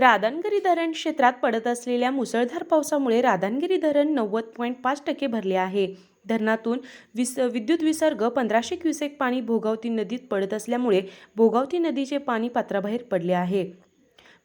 राधानगिरी धरण क्षेत्रात पडत असलेल्या मुसळधार पावसामुळे राधानगिरी धरण नव्वद पॉईंट पाच टक्के भरले आहे. धरणातून विस विद्युत विसर्ग पंधराशे क्युसेक पाणी भोगावती नदीत पडत असल्यामुळे भोगावती नदीचे पाणी पात्राबाहेर पडले आहे.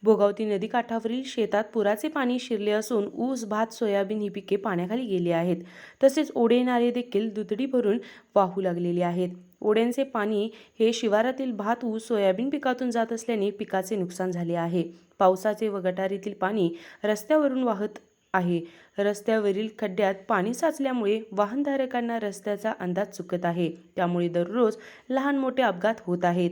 भोगावती नदीकाठावरील शेतात पुराचे पाणी शिरले असून ऊस भात सोयाबीन ही पिके पाण्याखाली गेली आहेत. तसेच ओढे नाले देखील दुधडी भरून वाहू लागलेली आहेत. ओढ्यांचे पाणी हे शिवारातील भात ऊस सोयाबीन पिकातून जात असल्याने पिकाचे नुकसान झाले आहे. पावसाचे व गटारीतील पाणी रस्त्यावरून वाहत आहे. रस्त्यावरील खड्ड्यात पाणी साचल्यामुळे वाहनधारकांना रस्त्याचा अंदाज चुकत आहे. त्यामुळे दररोज लहान मोठे अपघात होत आहेत.